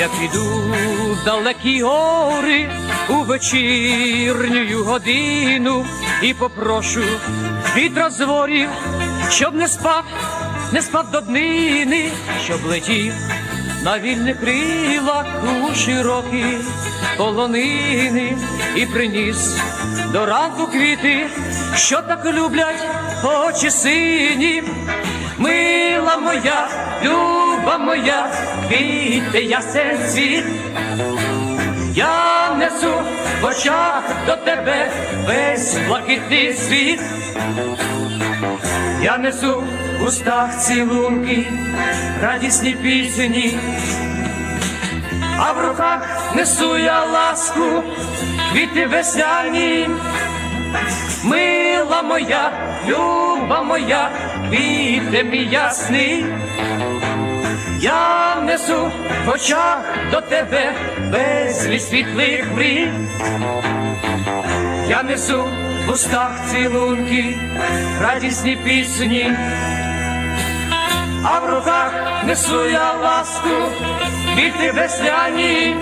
Я піду в далекі гори у вечірню годину і попрошу вітра з ворів, щоб не спав, не спав до днини, щоб летів на вільних крилах у широкі полонини і приніс до ранку квіти, що так люблять очі сині. Мила моя, люба моя, квіти ясен світ. Я несу в очах до тебе весь блакитний світ. Я несу в устах цілунки, радісні пісні, а в руках несу я ласку, квіти весняні. Мила моя, люба моя, квіти мій ясний. Я несу в очах до тебе безліч світлих мрій. Я несу в устах цілунки, радісні пісні, а в руках несу я ласку, квіти весняні.